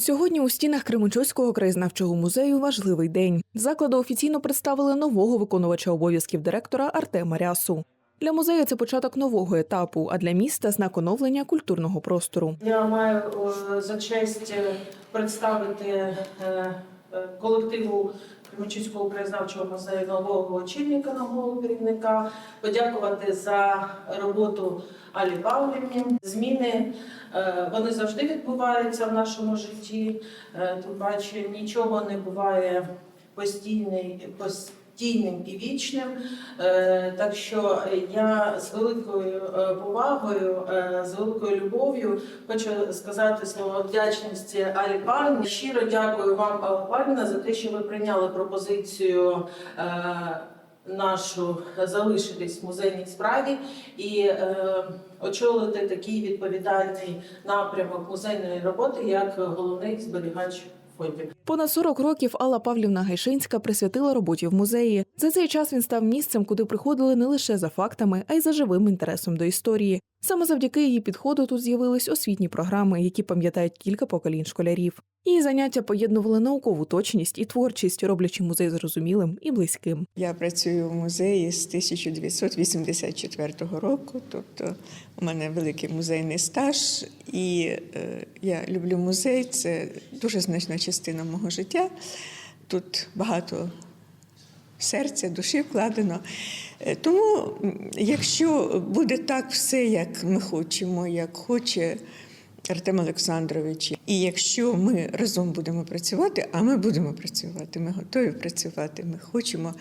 Сьогодні у стінах Кременчуцького краєзнавчого музею важливий день. Закладу офіційно представили нового виконувача обов'язків директора Артема Рясу. Для музею це початок нового етапу, а для міста знак оновлення культурного простору. Я маю е, за честь е, представити е, колективу Кременчуцького краєзнавчого музею нового очільника, нового керівника, подякувати за роботу Алі Павлівні. Зміни е, вони завжди відбуваються в нашому житті. Тут Тим паче нічого не буває постійний, постійним і вічним. Е, Так що я з великою е, повагою, е, з великою любов'ю хочу сказати слово вдячності Алі Павлівні. Щиро дякую вам, Алла Павлівна, за те, що ви прийняли пропозицію. Нашу залишитись в музейній справі і е, очолити такий відповідальний напрямок музейної роботи як головний зберігач фондів. Понад 40 років Алла Павлівна Гайшинська присвятила роботі в музеї. За цей час він став місцем, куди приходили не лише за фактами, а й за живим інтересом до історії. Саме завдяки її підходу тут з'явились освітні програми, які пам'ятають кілька поколінь школярів. Її заняття поєднували наукову точність і творчість, роблячи музей зрозумілим і близьким. Я працюю в музеї з 1984 року, тобто у мене великий музейний стаж, і е, я люблю музей. Це дуже значна частина мого життя. Тут багато серця, душі вкладено. Е, Тому, якщо буде так все, як ми хочемо, як хоче Артем Олександрович, і якщо ми разом будемо працювати, а ми будемо працювати, ми готові працювати, ми хочемо.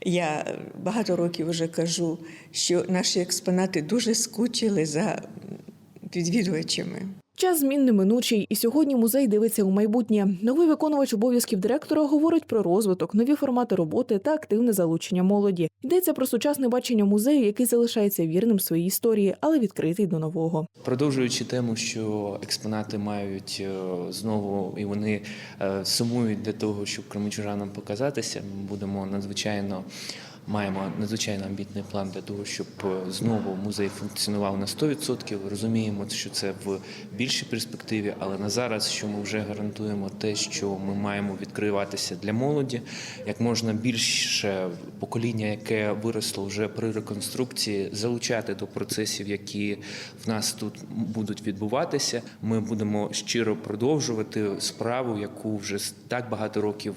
Я багато років вже кажу, що наші експонати дуже скучили за відвідувачами. Час змін неминучий, і сьогодні музей дивиться у майбутнє. Новий виконувач обов'язків директора говорить про розвиток, нові формати роботи та активне залучення молоді. Йдеться про сучасне бачення музею, який залишається вірним своїй історії, але відкритий до нового. Продовжуючи тему, що експонати мають е, знову і вони е, сумують для того, щоб кримчужанам показатися, ми будемо надзвичайно. Маємо надзвичайно амбітний план для того, щоб е, знову музей функціонував на 100%. Розуміємо, що це в більшій перспективі, але на зараз, що ми вже гарантуємо те, що ми маємо відкриватися для молоді, як можна більше покоління, яке виросло вже при реконструкції, залучати до процесів, які в нас тут будуть відбуватися. Ми будемо щиро продовжувати справу, яку вже так багато років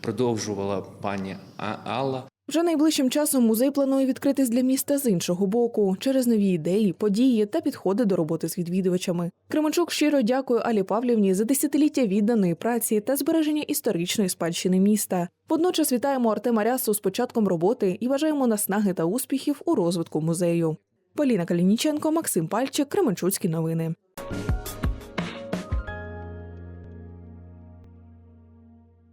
продовжувала пані Алла. Вже найближчим часом музей планує відкритись для міста з іншого боку через нові ідеї, події та підходи до роботи з відвідувачами. Кременчук щиро дякує Алі Павлівні за десятиліття відданої праці та збереження історичної спадщини міста. Водночас вітаємо Артема Рясу з початком роботи і бажаємо наснаги та успіхів у розвитку музею. Поліна Калініченко, Максим Пальчик, Кременчуцькі новини.